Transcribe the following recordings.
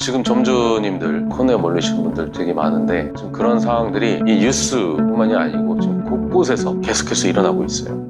지금 점주님들 코너에 몰리시는 분들 되게 많은데 지금 그런 상황들이 이 뉴스뿐만이 아니고 지금 곳곳에서 계속해서 일어나고 있어요.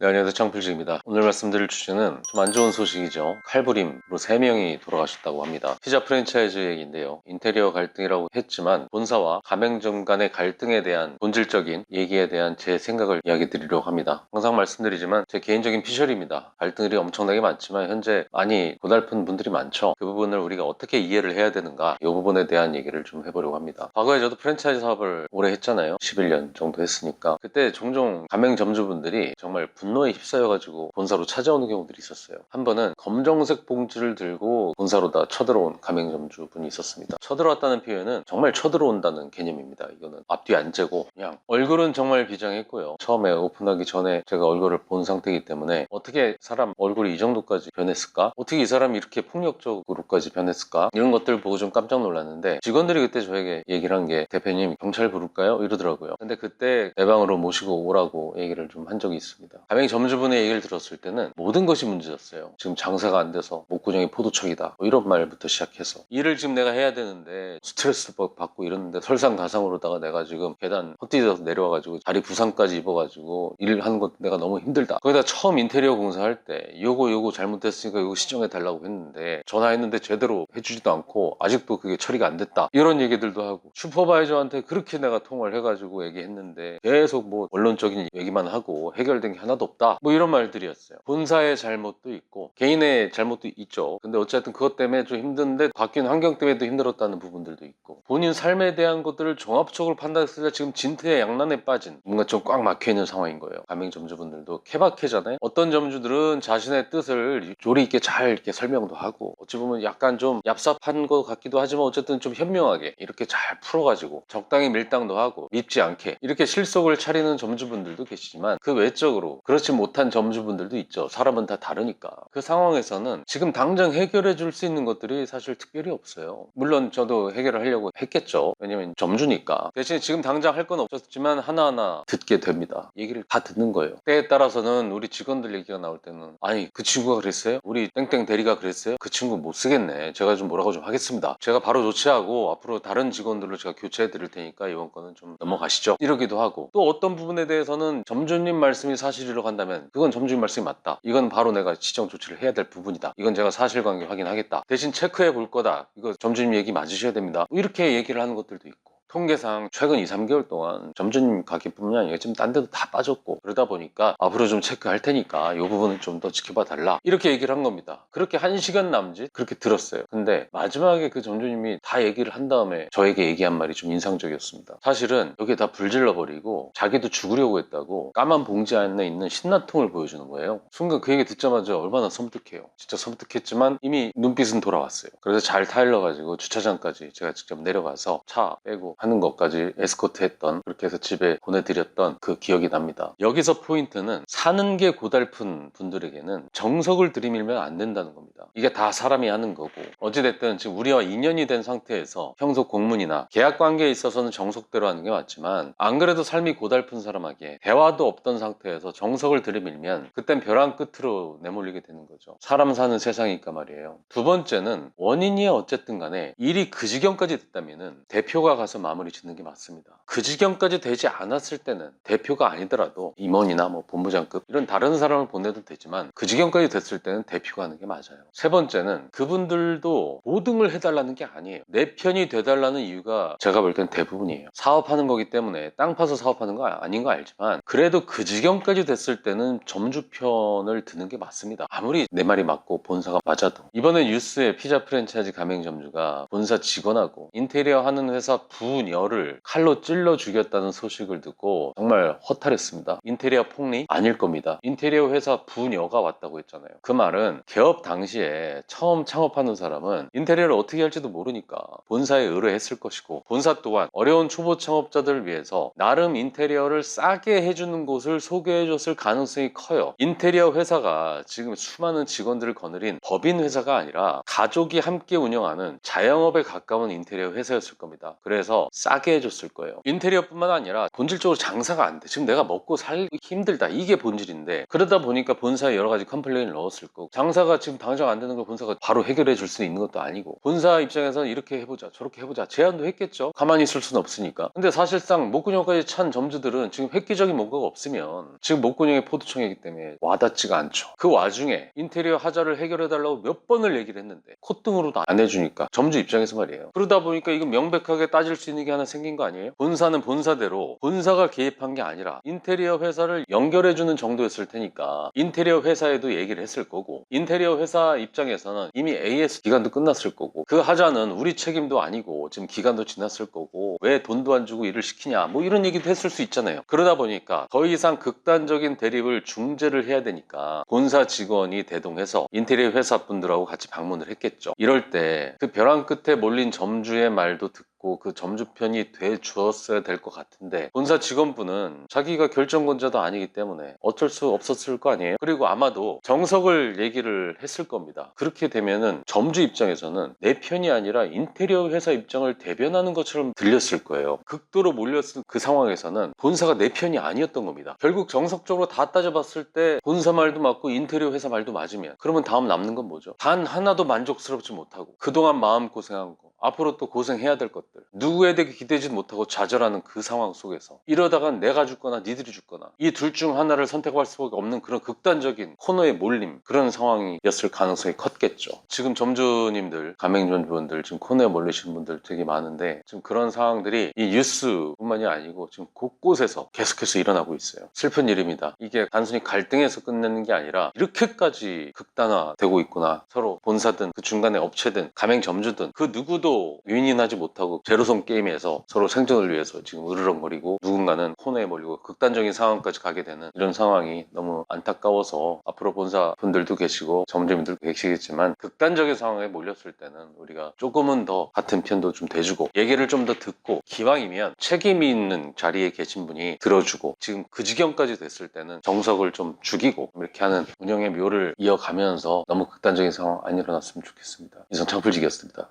네, 안녕하세요. 창필주입니다. 오늘 말씀드릴 주제는 좀 안 좋은 소식이죠. 칼부림으로 3명이 돌아가셨다고 합니다. 피자 프랜차이즈 얘기인데요. 인테리어 갈등이라고 했지만 본사와 가맹점 간의 갈등에 대한 본질적인 얘기에 대한 제 생각을 이야기 드리려고 합니다. 항상 말씀드리지만 제 개인적인 피셜입니다. 갈등들이 엄청나게 많지만 현재 많이 고달픈 분들이 많죠. 그 부분을 우리가 어떻게 이해를 해야 되는가 이 부분에 대한 얘기를 좀 해보려고 합니다. 과거에 저도 프랜차이즈 사업을 오래 했잖아요. 11년 정도 했으니까 그때 종종 가맹점주분들이 정말 분 노에 휩싸여가지고 본사로 찾아오는 경우들이 있었어요. 한 번은 검정색 봉지를 들고 본사로 다 쳐들어온 가맹점주 분이 있었습니다. 쳐들어왔다는 표현은 정말 쳐들어온다는 개념입니다. 이거는 앞뒤 안 재고 그냥 얼굴은 정말 비장했고요. 처음에 오픈하기 전에 제가 얼굴을 본 상태이기 때문에 어떻게 사람 얼굴이 이 정도까지 변했을까? 어떻게 이 사람이 이렇게 폭력적으로까지 변했을까? 이런 것들 보고 좀 깜짝 놀랐는데 직원들이 그때 저에게 얘기를 한 게 대표님 경찰 부를까요? 이러더라고요. 근데 그때 내 방으로 모시고 오라고 얘기를 좀 한 적이 있습니다. 가맹 점주분의 얘기를 들었을 때는 모든 것이 문제였어요. 지금 장사가 안 돼서 목구정이 포도청이다. 뭐 이런 말부터 시작해서 일을 지금 내가 해야 되는데 스트레스 받고 이러는데 설상가상으로다가 내가 지금 계단 헛디뎌서 내려와가지고 다리 부상까지 입어가지고 일하는 것 내가 너무 힘들다. 거기다 처음 인테리어 공사할 때 요거 요거 잘못됐으니까 요거 시정해 달라고 했는데 전화했는데 제대로 해주지도 않고 아직도 그게 처리가 안 됐다. 이런 얘기들도 하고 슈퍼바이저한테 그렇게 내가 통화를 해가지고 얘기했는데 계속 뭐 원론적인 얘기만 하고 해결된 게 하나도 없다. 뭐 이런 말들이었어요. 본사의 잘못도 있고 개인의 잘못도 있죠. 근데 어쨌든 그것 때문에 좀 힘든데 바뀐 환경 때문에도 힘들었다는 부분들도 있고 본인 삶에 대한 것들을 종합적으로 판단했을 때 지금 진퇴양난에 빠진 뭔가 좀 꽉 막혀 있는 상황인 거예요. 가맹 점주분들도 케바케잖아요. 어떤 점주들은 자신의 뜻을 조리 있게 잘 이렇게 설명도 하고 어찌 보면 약간 좀 얍삽한 것 같기도 하지만 어쨌든 좀 현명하게 이렇게 잘 풀어가지고 적당히 밀당도 하고 밉지 않게 이렇게 실속을 차리는 점주분들도 계시지만 그 외적으로 그 렇지 못한 점주분들도 있죠. 사람은 다 다르니까. 그 상황에서는 지금 당장 해결해 줄 수 있는 것들이 사실 특별히 없어요. 물론 저도 해결을 하려고 했겠죠. 왜냐면 점주니까. 대신에 지금 당장 할 건 없었지만 하나하나 듣게 됩니다. 얘기를 다 듣는 거예요. 때에 따라서는 우리 직원들 얘기가 나올 때는 아니 그 친구가 그랬어요? 우리 땡땡 대리가 그랬어요? 그 친구 못 쓰겠네. 제가 좀 뭐라고 좀 하겠습니다. 제가 바로 조치하고 앞으로 다른 직원들로 제가 교체해 드릴 테니까 이번 거는 좀 넘어가시죠. 이러기도 하고 또 어떤 부분에 대해서는 점주님 말씀이 사실이라고 한다면 그건 점주님 말씀이 맞다. 이건 바로 내가 지정 조치를 해야 될 부분이다. 이건 제가 사실관계 확인하겠다. 대신 체크해 볼 거다. 이거 점주님 얘기 맞으셔야 됩니다. 뭐 이렇게 얘기를 하는 것들도 있고. 통계상 최근 2, 3개월 동안 점주님 가게뿐만 아니라 지금 딴 데도 다 빠졌고 그러다 보니까 앞으로 좀 체크할 테니까 이 부분은 좀 더 지켜봐 달라. 이렇게 얘기를 한 겁니다. 그렇게 한 시간 남짓 그렇게 들었어요. 근데 마지막에 그 점주님이 다 얘기를 한 다음에 저에게 얘기한 말이 좀 인상적이었습니다. 사실은 여기에 다 불질러 버리고 자기도 죽으려고 했다고 까만 봉지 안에 있는 신나통을 보여주는 거예요. 순간 그 얘기 듣자마자 얼마나 섬뜩해요. 진짜 섬뜩했지만 이미 눈빛은 돌아왔어요. 그래서 잘 타일러 가지고 주차장까지 제가 직접 내려가서 차 빼고 하는 것까지 에스코트 했던 그렇게 해서 집에 보내드렸던 그 기억이 납니다. 여기서 포인트는 사는 게 고달픈 분들에게는 정석을 들이밀면 안 된다는 겁니다. 이게 다 사람이 하는 거고 어찌됐든 지금 우리와 인연이 된 상태에서 형속 공문이나 계약 관계에 있어서는 정석대로 하는 게 맞지만 안 그래도 삶이 고달픈 사람에게 대화도 없던 상태에서 정석을 들이밀면 그땐 벼랑 끝으로 내몰리게 되는 거죠. 사람 사는 세상이니까 말이에요. 두 번째는 원인이 어쨌든 간에 일이 그 지경까지 됐다면은 대표가 가서 마무리 짓는 게 맞습니다. 그 지경까지 되지 않았을 때는 대표가 아니더라도 임원이나 뭐 본부장급 이런 다른 사람을 보내도 되지만 그 지경까지 됐을 때는 대표가 하는 게 맞아요. 세 번째는 그분들도 보등을 해달라는 게 아니에요. 내 편이 돼달라는 이유가 제가 볼 땐 대부분이에요. 사업하는 거기 때문에 땅 파서 사업하는 거 아닌 거 알지만 그래도 그 지경까지 됐을 때는 점주 편을 드는 게 맞습니다. 아무리 내 말이 맞고 본사가 맞아도 이번에 뉴스에 피자 프랜차이즈 가맹점주가 본사 직원하고 인테리어 하는 회사 부 녀를 칼로 찔러 죽였다는 소식을 듣고 정말 허탈했습니다. 인테리어 폭리 아닐 겁니다. 인테리어 회사 부녀가 왔다고 했잖아요. 그 말은 개업 당시에 처음 창업하는 사람은 인테리어를 어떻게 할지도 모르니까 본사에 의뢰했을 것이고 본사 또한 어려운 초보 창업자들을 위해서 나름 인테리어를 싸게 해주는 곳을 소개해줬을 가능성이 커요. 인테리어 회사가 지금 수많은 직원들을 거느린 법인 회사가 아니라 가족이 함께 운영하는 자영업에 가까운 인테리어 회사였을 겁니다. 그래서 싸게 해줬을 거예요. 인테리어뿐만 아니라 본질적으로 장사가 안 돼. 지금 내가 먹고 살기 힘들다. 이게 본질인데 그러다 보니까 본사에 여러 가지 컴플레인을 넣었을 거고 장사가 지금 당장 안 되는 걸 본사가 바로 해결해 줄 수 있는 것도 아니고 본사 입장에서는 이렇게 해보자 저렇게 해보자 제안도 했겠죠. 가만히 있을 수는 없으니까. 근데 사실상 목구멍까지 찬 점주들은 지금 획기적인 뭔가가 없으면 지금 목구멍의 포도청이기 때문에 와닿지가 않죠. 그 와중에 인테리어 하자를 해결해 달라고 몇 번을 얘기를 했는데 콧등으로도 안 해주니까 점주 입장에서 말이에요. 그러다 보니까 이거 명백하게 따질 수 있는 게 하나 생긴 거 아니에요? 본사는 본사대로 본사가 개입한 게 아니라 인테리어 회사를 연결해주는 정도였을 테니까 인테리어 회사에도 얘기를 했을 거고 인테리어 회사 입장에서는 이미 AS 기간도 끝났을 거고 그 하자는 우리 책임도 아니고 지금 기간도 지났을 거고 왜 돈도 안 주고 일을 시키냐 뭐 이런 얘기도 했을 수 있잖아요. 그러다 보니까 더 이상 극단적인 대립을 중재를 해야 되니까 본사 직원이 대동해서 인테리어 회사 분들하고 같이 방문을 했겠죠. 이럴 때 그 벼랑 끝에 몰린 점주의 말도 듣고 그 점주 편이 돼 주었어야 될 것 같은데 본사 직원분은 자기가 결정권자도 아니기 때문에 어쩔 수 없었을 거 아니에요. 그리고 아마도 정석을 얘기를 했을 겁니다. 그렇게 되면은 점주 입장에서는 내 편이 아니라 인테리어 회사 입장을 대변하는 것처럼 들렸을 거예요. 극도로 몰렸을 그 상황에서는 본사가 내 편이 아니었던 겁니다. 결국 정석적으로 다 따져봤을 때 본사 말도 맞고 인테리어 회사 말도 맞으면 그러면 다음 남는 건 뭐죠? 단 하나도 만족스럽지 못하고 그동안 마음 고생한 거 앞으로 또 고생해야 될 것들. 누구에게 기대지 못하고 좌절하는 그 상황 속에서. 이러다간 내가 죽거나 니들이 죽거나 이 둘 중 하나를 선택할 수밖에 없는 그런 극단적인 코너에 몰림 그런 상황이었을 가능성이 컸겠죠. 지금 점주님들 가맹점주분들 지금 코너에 몰리시는 분들 되게 많은데 지금 그런 상황들이 이 뉴스뿐만이 아니고 지금 곳곳에서 계속해서 일어나고 있어요. 슬픈 일입니다. 이게 단순히 갈등에서 끝내는 게 아니라 이렇게까지 극단화되고 있구나. 서로 본사든 그 중간에 업체든 가맹점주든 그 누구도 윈윈하지 못하고 제로섬 게임에서 서로 생존을 위해서 지금 으르렁거리고 누군가는 코너에 몰리고 극단적인 상황까지 가게 되는 이런 상황이 너무 안타까워서 앞으로 본사 분들도 계시고 점주님들도 계시겠지만 극단적인 상황에 몰렸을 때는 우리가 조금은 더 같은 편도 좀 대주고 얘기를 좀 더 듣고 기왕이면 책임이 있는 자리에 계신 분이 들어주고 지금 그 지경까지 됐을 때는 정석을 좀 죽이고 이렇게 하는 운영의 묘를 이어가면서 너무 극단적인 상황 안 일어났으면 좋겠습니다. 이상 창풀직이었습니다.